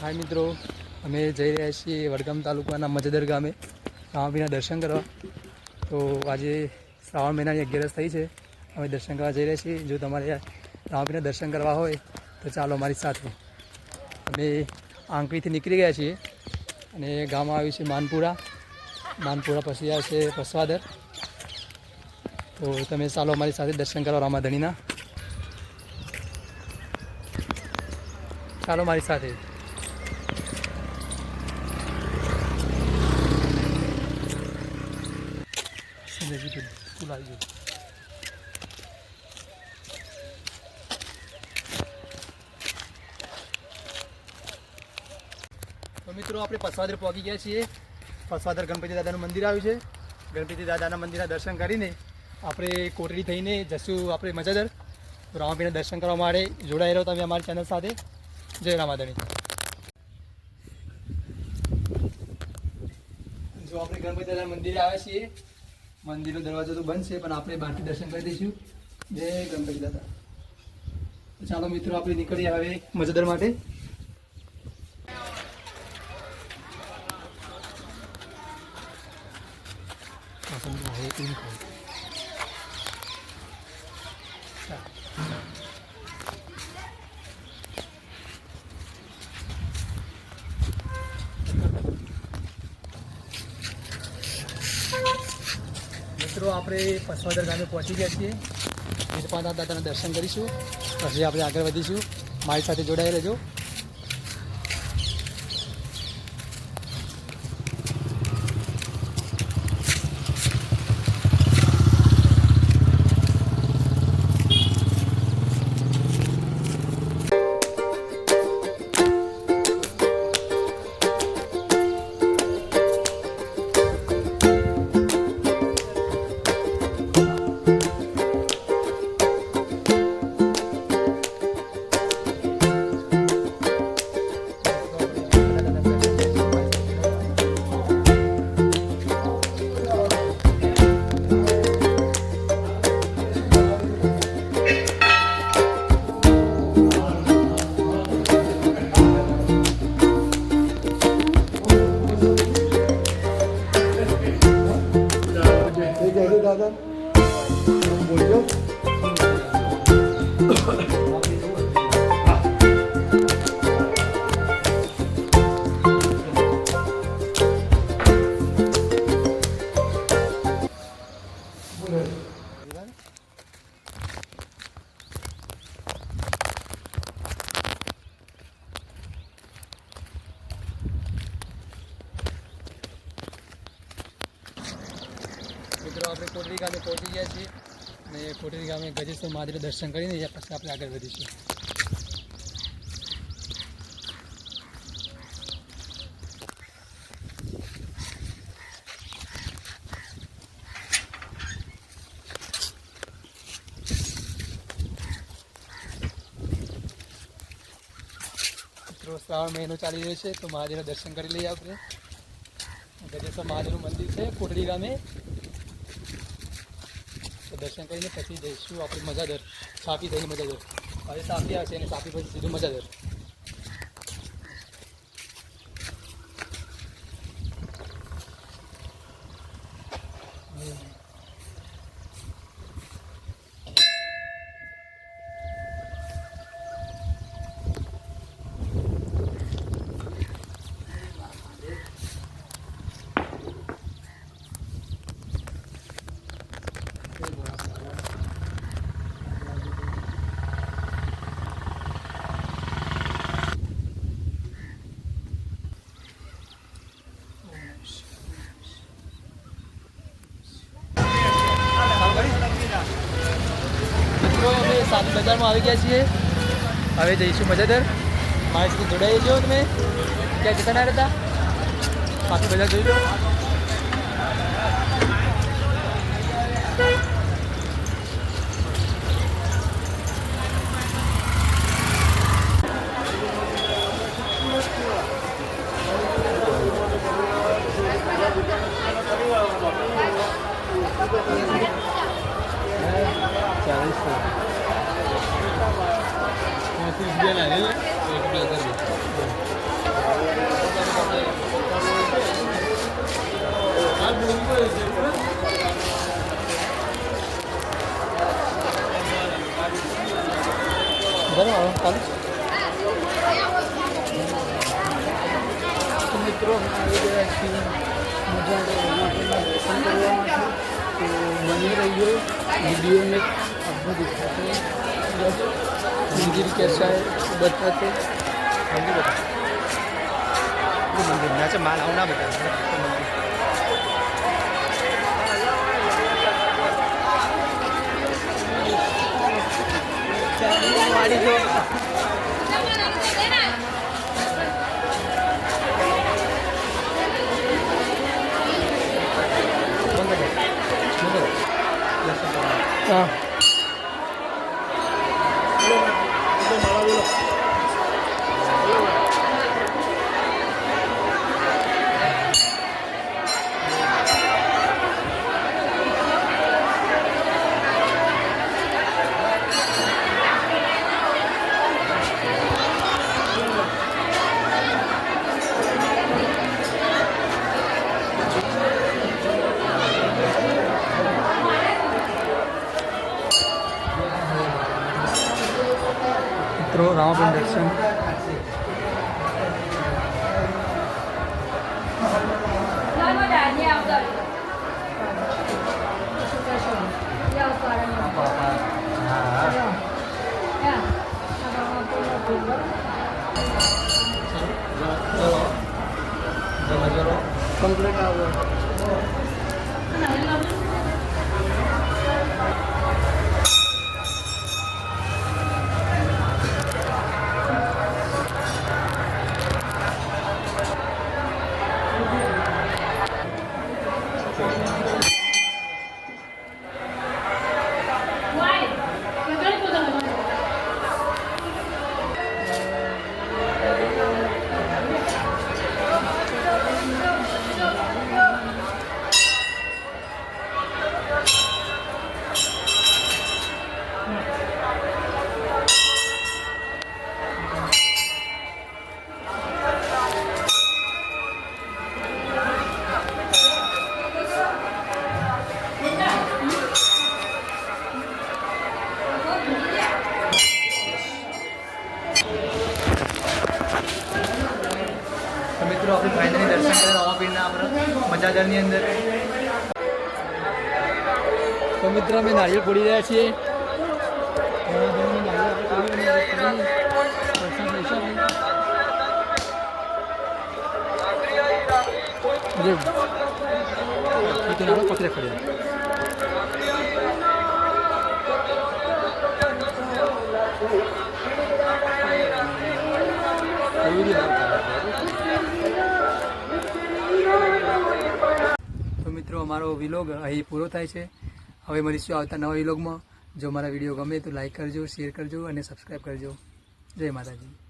હાય મિત્રો, અમે જઈ રહ્યા છીએ વડગામ તાલુકાના મજદર ગામે. રામાભીના દર્શન કરવા. તો આજે શ્રાવણ મહિનાની અગિયારસ થઈ છે. અમે દર્શન કરવા જઈ રહ્યા છીએ. જો તમારે રામાભીના દર્શન કરવા હોય, તો ચાલો અમારી સાથે. અમે આંકડીથી નીકળી ગયા છીએ અને ગામમાં આવ્યું છે માનપુરા. માનપુરા પછી આવશે પસવાદર. તો તમે ચાલો અમારી સાથે દર્શન કરો રામાધણીના. ચાલો મારી સાથે. સંજયજી તું લાવી ગયો તો મિત્રો, આપણે પસવાદર પહોંચી ગયા છીએ. પસવાદર ગણપતિ દાદાનું મંદિર આવ્યું છે. ગણપતિ દાદાના મંદિરના દર્શન કરીને આપણે કોટડી થઈને જશું આપણે મજાદર. રામાપીના દર્શન કરવા માટે જોડાઈ રહ્યો તમે અમારી ચેનલ સાથે. જય રામાધણી. જો આપણે ગણપતિ દાદા મંદિરે આવ્યા છીએ મંદિરનો દરવાજો તો બંધ છે, પણ આપણે બહારથી દર્શન કરી દઈશું. જય ગણપતિ દાદા. ચાલો મિત્રો, આપણે નીકળીએ હવે મજદર માટે. મિત્રો, આપણે પસવાદર ગામે પહોંચી ગયા છીએ. વીરપાના દાદાના દર્શન કરીશું. પછી આપણે આગળ વધીશું. મારી સાથે જોડાઈ રહેજો. કોટરી ગામે પહોંચી ગયા છીએ અને કોટરી ગામે ગજેશ્વર મહાદેવ દર્શન કરીને પછી આપણે આગળ વધીશું. શ્રાવણ મહિનો ચાલી રહ્યો છે, તો મહાદેવના દર્શન કરી લઈએ આપણે. ગજેશ્વર મહાદેવનું મંદિર છે કોટડી ગામે. દર્શન કરીને પછી જઈશું. આપણે મજાદર સાપી થઈને મજાદર. હવે સાપી આવશે અને સાપી પછી સીધું મજાદર મિત્રો અમે આવી ગયા છીએ. હવે જઈશું મજાદર. મારી સાથે જોડાઈ જજો તમે. ક્યાં જતા ના રહેતા? પાછું બજાર જોઈ લો. बने रहिए वीडियो में आपको दिखाते हैं। मंदिर कैसा है, बताते मंदिर हाँ बताते मंदिर में अच्छा माल आओ ना बताते मंदिर Thank you. કરવા. મિત્રો રામાપીર દર્શન. કમ્પ્લીટ આવે મિત્રો આપણે ફાઇનલી દર્શન કર્યા રામાપીરના આપણે મજાદરની અંદર. તો મિત્રો અમે નારિયેળ ફોડી રહ્યા છીએ. પકડે ખડે તો મિત્રો, અમારો વિલોગ અહીં પૂરો થાય છે. હવે મળીશું આવતા નવા વિલોગમાં જો મારા વીડિયો ગમે તો લાઈક કરજો શેર કરજો અને સબસ્ક્રાઈબ કરજો. જય માતાજી.